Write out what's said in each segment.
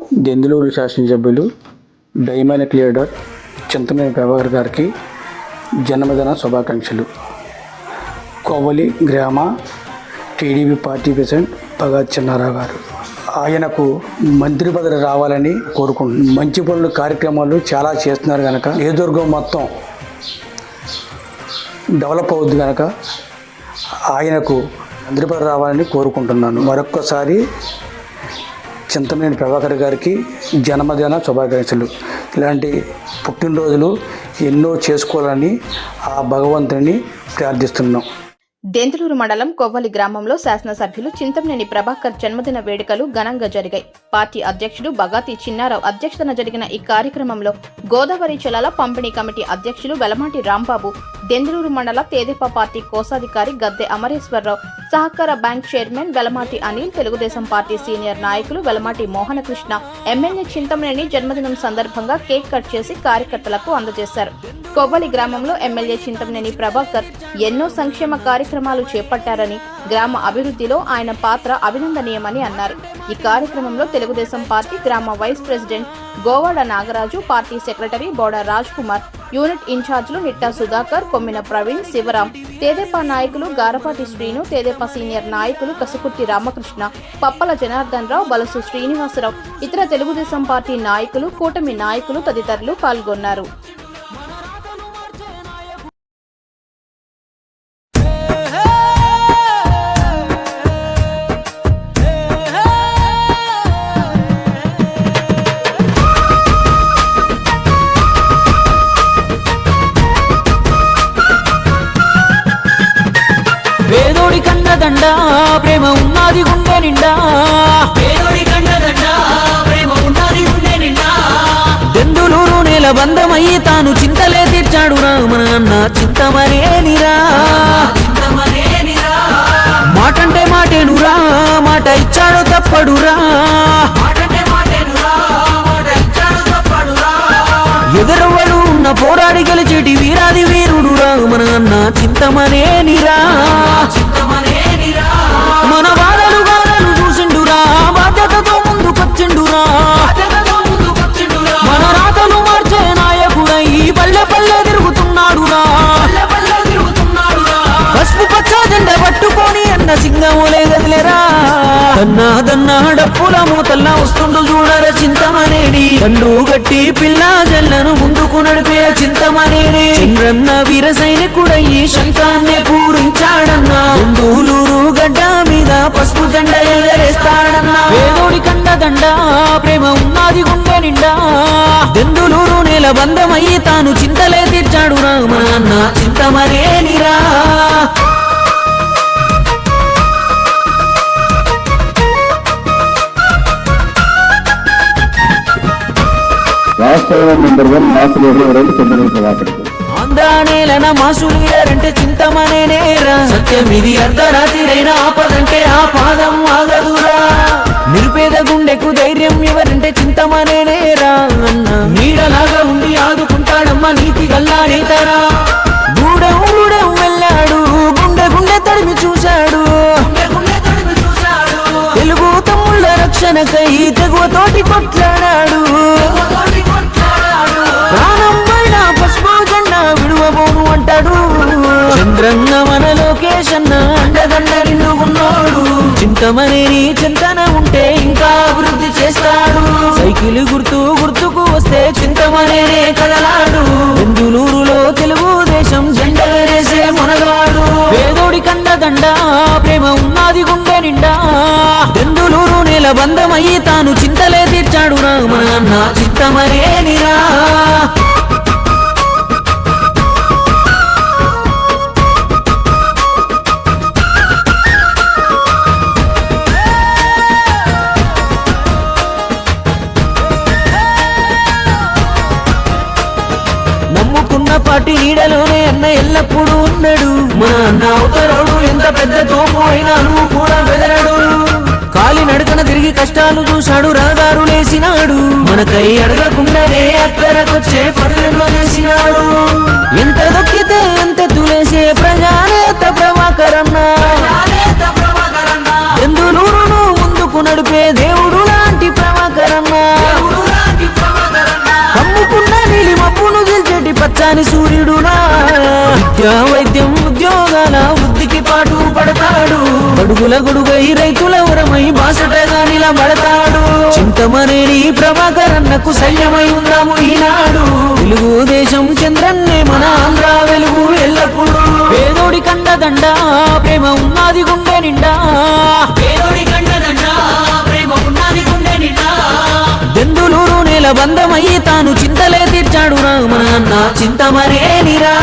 దెందులూరు శాసనసభ్యులు డైమానిక్ లీడర్ చింతమనేని ప్రభాకర్ గారికి జన్మదిన శుభాకాంక్షలు. కోవలి గ్రామ TDP party president Bhagat Chinnarao గారు. ఆయనకు మంత్రి పదవి రావాలని కోరుకుంటున్నాను మంచి పనులు కార్యక్రమాలు చాలా చేస్తున్నారు కనుక నియోజకవర్గం మొత్తం డెవలప్ అవుద్ది కనుక ఆయనకు మంత్రి పదవి రావాలని కోరుకుంటున్నాను. మరొక్కసారి చింతమనేని ప్రభాకర్ గారికి జన్మదిన శుభాకాంక్షలు. ఇలాంటి పుట్టినరోజులు ఎన్నో చేసుకోవాలని ఆ భగవంతుని ప్రార్థిస్తున్నాం. దెంతులూరు మండలం కొవ్వలి గ్రామంలో శాసనసభ్యులు చింతమనేని ప్రభాకర్ జన్మదిన వేడుకలు ఘనంగా జరిగాయి. పార్టీ అధ్యక్షుడు బగాతి చిన్నారావు అధ్యక్షతన జరిగిన ఈ కార్యక్రమంలో గోదావరి జలాల పంపిణీ కమిటీ అధ్యక్షులు వెలమాటి రాంబాబు దెందులూరు మండల తేదేపా పార్టీ కోశాధికారి గద్దె అమరేశ్వరరావు సహకార bank chairman Velamati Anil Telugu Desam party senior నాయకులు వెలమాటి మోహనకృష్ణ. ఎమ్మెల్యే చింతమనేని జన్మదినం సందర్భంగా కేక్ కట్ చేసి కార్యకర్తలకు అందజేశారు. కొవ్వలి గ్రామంలో ఎమ్మెల్యే చింతమనేని ప్రభాకర్ ఎన్నో సంక్షేమ కార్యక్రమాలు చేపట్టారని గ్రామ అభివృద్ధిలో ఆయన పాత్ర అభినందనీయమని అన్నారు. ఈ కార్యక్రమంలో తెలుగుదేశం పార్టీ గ్రామ vice president Govada Nagaraju party secretary Boda Raj Kumar unit ఇన్ఛార్జీలు నిట్టా సుధాకర్ కొమ్మిన ప్రవీణ్ శివరాం. తేదేపా నాయకులు గారపాటి శ్రీను తేదేపా సీనియర్ నాయకులు కసుకుర్తి రామకృష్ణ పప్పల జనార్దన్ రావు బలసు శ్రీనివాసరావు. ఇతర తెలుగుదేశం పార్టీ నాయకులు కూటమి నాయకులు తదితరులు పాల్గొన్నారు. కండదండ ప్రేమ ఉన్నది గుండె నిండా. దెందులూరు నేల బంధమయ్యి తాను చింతలే తీర్చాడు రామన అన్న చింతమనేనిరా మాటంటే మాటేనురా మాట ఇచ్చాడు తప్పడురా మాటంటే మాటేనురా మాట ఇచ్చాడు తప్పడురా ఎదురవ్వడు ఉన్న పోరాడి గెలిచేటి వీరాది వీరుడు రామన అన్న చింతమనేనిరా దన్నా దన్నా మూతల్లా వస్తుండు చూడర చింతమనేడి. తండ్రు గట్టి పిల్ల జల్లను ముందుకు నడిపే చింతమనేడి. చంద్రన్న వీర సైనికుడయ్యి శంఖాన్ని పూరించాడన్నా. ముందులూరు గడ్డ మీద పసుపు జెండ ఎగరేస్తాడన్నా. పేదోడి కండ దండ ప్రేమ ఉన్నది గుండె నిండా. దెందులూరు నేల బంధమయ్యి తాను చింతలే తీర్చాడు రామ అన్న చింతమనేనిరా. రాష్ట్ర నెంబర్ వన్ మాస్ లీడర్ ఎవరంటే చంద్రబాబు ప్రభాకర్. ఆంధ్ర మాసులు ఏరంటే చింతమనేనేరా సత్యం ఇది అర్ధరాత్రిరైన ఆపదంటే ఆ పాదం ఆగదురా. నిరుపేద గుండెకు ధైర్యం ఎవరంటే చింతమనేనేరా అన్న నీడలాగా ఉండి ఆదుకుంటాడమ్మా నీతి గల్లా నేతరా గూడెం గూడెం వెళ్ళాడు గుండె గుండె తడిమి చూశాడు. గుండె గుండె తడిమి చూశాడు తెలుగు తమ్ముళ్ళ రక్షణకై తెగువతోటి కొట్లాడాడు తోటి కొట్లాడాడు. చంద్రన్న మన లోకేష్ అన్న అండదండ నిన్నుకున్నాడు చింతమనేని చింతన ఉంటే ఇంకా అభివృద్ధి చేస్తాడు. సైకిల్ గుర్తు గుర్తుకు వస్తే చింతమనేనే కదలాడు. బెందులూరులో తెలుగుదేశం జెండలేసే మునగాడు. పేదోడి కండదండ ప్రేమ ఉన్నది గుండె నిండా. బెందులూరు నేల బంధమయ్యి తాను చింతలే తీర్చాడు రామ అన్న చింతమనేనిరా నమ్ముకున్న పాటి నీడలోనే అన్న ఎల్లప్పుడూ ఉన్నాడు. మా అన్న అవతరోడు ఎంత పెద్ద తోపు అయినా నువ్వు కూడా బెదరడు. కాలి నడకన తిరిగి కష్టాలు చూశాడు రహదారు లేసినాడు మనకై అడగకుండానే అక్కడకొచ్చే పనులలో చేసినాడు ఎంత దొక్కితే ఎంత తులేసే ప్రజానే కాని సూర్యుడునా? విద్యా వైద్యం ఉద్యోగాల వృద్ధికి పాటు పడతాడు. గడుగుల గొడుగై రైతుల ఉరమై బాసటగా నిలబడతాడు చింతమనేని ప్రభాకరన్నకు శల్యమై ఉన్నాము ఈనాడు. తెలుగుదేశం చంద్రన్నే మన ఆంధ్ర వెలుగు ఎల్లప్పుడు. పేదోడి కండదండ ప్రేమ ఉన్నది గుండె నిండా. పేదోడి కండదండ ప్రేమ ఉన్నది గుండె నిండా. దెందులూరు నేల బంధమయ్యి తాను చింతలే తీర్చాడు రా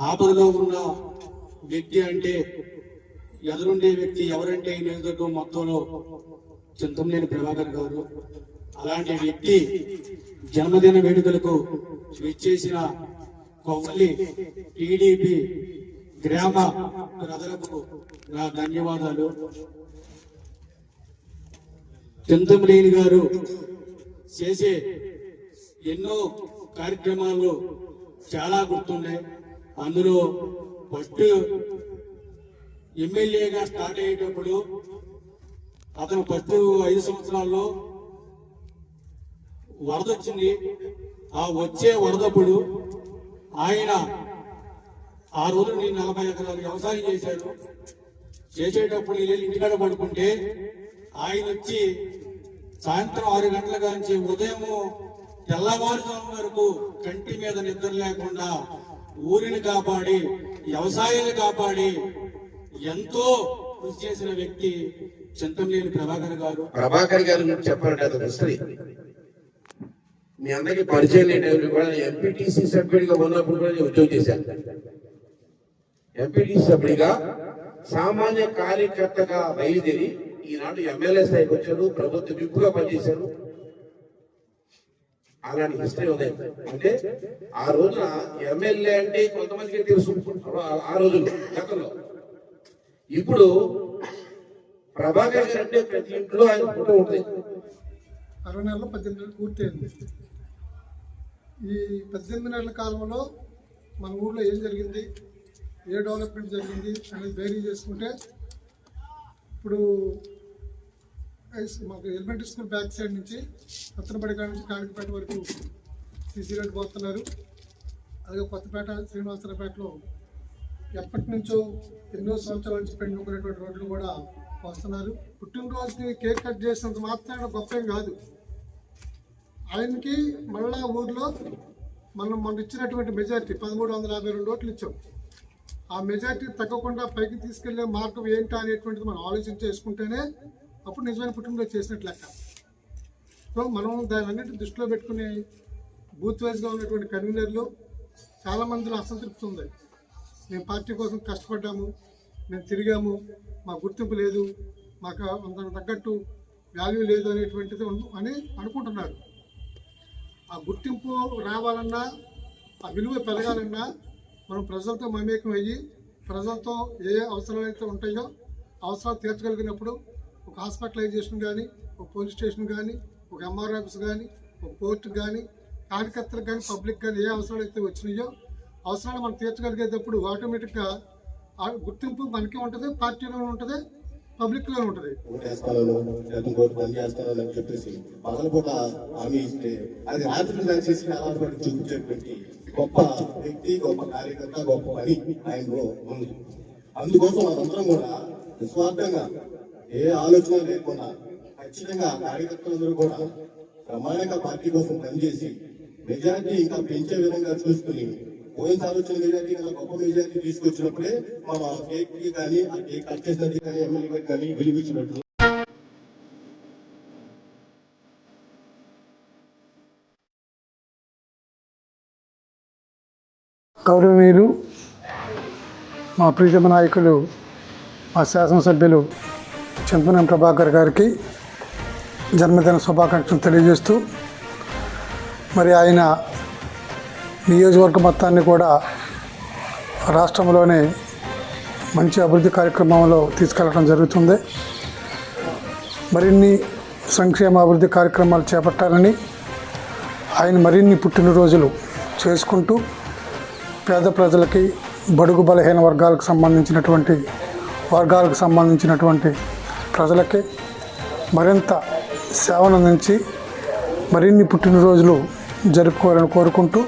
ఆపదలో ఉన్న వ్యక్తి అంటే ఎదురుండే వ్యక్తి ఎవరంటే ఈ నియోజకవర్గం మొత్తంలో చింతమనేని ప్రభాకర్ గారు. అలాంటి వ్యక్తి జన్మదిన వేడుకలకు విచ్చేసిన కొవ్వలి టీడీపీ గ్రామ ప్రజలకు నా ధన్యవాదాలు. చింతమనేని గారు చేసే ఎన్నో కార్యక్రమాలు చాలా గుర్తున్నాయి అందులో ఫస్ట్ ఎమ్మెల్యేగా స్టార్ట్ అయ్యేటప్పుడు అతను ఫస్ట్ ఐదు సంవత్సరాల్లో వరద వచ్చింది. ఆ వచ్చే వరదప్పుడు ఆయన ఆ రోజు నేను నలభై ఎకరాలు వ్యవసాయం చేశాడు చేసేటప్పుడు నేను ఇంటికాడ పడుకుంటే ఆయన వచ్చి సాయంత్రం ఆరు గంటల కాంచి ఉదయం తెల్లవారుజాము వరకు కంటి మీద నిద్ర లేకుండా ఊరిని కాపాడి వ్యవసాయాన్ని కాపాడి ఎంతో కృషి చేసిన వ్యక్తి చింతమనేని ప్రభాకర్ గారు. ప్రభాకర్ గారి గురించి చెప్పాలంటే అది హిస్టరీ మీ అందరికీ పరిచయం లేని కూడా ఎంపీటీసీ సభ్యుడిగా ఉన్నప్పుడు కూడా నేను ఉద్యోగం చేశాను. ఎంపీటీసీ సభ్యుడిగా సామాన్య కార్యకర్తగా బయలుదేరి ఈనాడు ఎమ్మెల్యే స్థాయికి వచ్చారు ప్రభుత్వ విప్పుగా పనిచేశారు. అలాంటి హిస్టరీ ఉంది. అంటే ఆ రోజున ఎమ్మెల్యే అంటే కొంతమందికి తెలుసు. ఆ- రోజుల్లో గతంలో. ఇప్పుడు ప్రభాకర్ గారు అంటే ప్రతి ఇంట్లో ఆయన ఫోటో ఉంటుంది. అరవై నెలలు పద్దెనిమిది నెలలు పూర్తయింది. ఈ పద్దెనిమిది నెలల కాలంలో మన ఊర్లో ఏం జరిగింది? ఏ డెవలప్మెంట్ జరిగింది? అనేది బేరీ చేసుకుంటే ఇప్పుడు మాకు ఎలిమెంటరీ స్కూల్ బ్యాక్ సైడ్ నుంచి అత్తనపడి కాడ నుంచి కాణికపేట వరకు సిసి రోడ్ పోతున్నారు. అలాగే కొత్తపేట శ్రీనివాసరావుపేటలో ఎప్పటి నుంచో ఎన్నో సంవత్సరాల నుంచి పెండుకునేటువంటి రోడ్లు కూడా వస్తున్నారు పుట్టినరోజుకి కేక్ కట్ చేసినంత మాత్రమే గొప్ప ఏం కాదు. ఆయనకి మళ్ళా ఊర్లో మనం మనం ఇచ్చినటువంటి మెజారిటీ పదమూడు వందల యాభై రెండు ఓట్లు ఇచ్చాం. ఆ మెజారిటీ తగ్గకుండా పైకి తీసుకెళ్ళే మార్గం ఏంటా అనేటువంటిది మనం ఆలోచన చేసుకుంటేనే అప్పుడు నిజమైన పుట్టినరోజు చేసినట్లు లెక్క. సో మనం దాని దృష్టిలో పెట్టుకుని బూత్ వైజ్గా ఉన్నటువంటి కన్వీనర్లు చాలామందిలో అసంతృప్తి ఉంది. మేము పార్టీ కోసం కష్టపడ్డాము మేము తిరిగాము మా గుర్తింపు లేదు మాకు అందరికి తగ్గట్టు వాల్యూ లేదు అనేటువంటిది అని అనుకుంటున్నారు. ఆ గుర్తింపు రావాలన్నా ఆ విలువ పెరగాలన్నా మనం ప్రజలతో మమేకం అయ్యి ప్రజలతో ఏ అవసరాలు అయితే ఉంటాయో అవసరాలు తీర్చగలిగినప్పుడు ఒక హాస్పిటలైజేషన్ కానీ ఒక పోలీస్ స్టేషన్ కానీ ఒక ఎంఆర్ ఆఫీస్ కానీ ఒక కోర్టు కానీ కార్యకర్తలకు కానీ పబ్లిక్ కానీ ఏ అవసరాలు అయితే వచ్చినాయో అవసరాలు మనం తీర్చగలిగేటప్పుడు ఆటోమేటిక్గా గుర్తింపు మనకి ఉంటుంది పార్టీలో ఉంటుంది పబ్లిక్లో ఉంటుంది. అని చెప్పేసి పగలపూట హామీ ఇస్తే అది రాత్రి దయచేసి అలవాటు చూపించేటువంటి గొప్ప వ్యక్తి గొప్ప కార్యకర్త గొప్ప పని ఆయనలో ఉంది. అందుకోసం మనందరం కూడా నిస్వార్థంగా ఏ ఆలోచన లేకుండా ఖచ్చితంగా కార్యకర్తలందరూ కూడా ప్రమాణిక పార్టీ కోసం పనిచేసి మెజారిటీ ఇంకా పెంచే విధంగా చూసుకుని పోయినసారి వచ్చిన మెజారిటీ కన్నా గొప్ప మెజారిటీ తీసుకొచ్చినప్పుడే మనం ఆ కేక్కి కానీ ఆ కేక్ కట్ చేసినది కానీ ఎమ్మెల్యే కానీ విలువించినట్టు గౌరవనీయులు మా ప్రీతమ నాయకులు మా శాసనసభ్యులు చింతనం ప్రభాకర్ గారికి జన్మదిన శుభాకాంక్షలు తెలియజేస్తూ మరి ఆయన నియోజకవర్గ మొత్తాన్ని కూడా రాష్ట్రంలోనే మంచి అభివృద్ధి కార్యక్రమంలో తీసుకెళ్ళడం జరుగుతుంది. మరిన్ని సంక్షేమ అభివృద్ధి కార్యక్రమాలు చేపట్టాలని ఆయన మరిన్ని పుట్టినరోజులు చేసుకుంటూ పేద ప్రజలకి బడుగు బలహీన వర్గాలకు సంబంధించినటువంటి వర్గాలకు సంబంధించినటువంటి ప్రజలకి మరింత సేవను అందించి మరిన్ని పుట్టినరోజులు జరుపుకోవాలని కోరుకుంటూ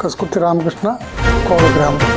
కసుకుర్తి రామకృష్ణ కోవ గ్రామం.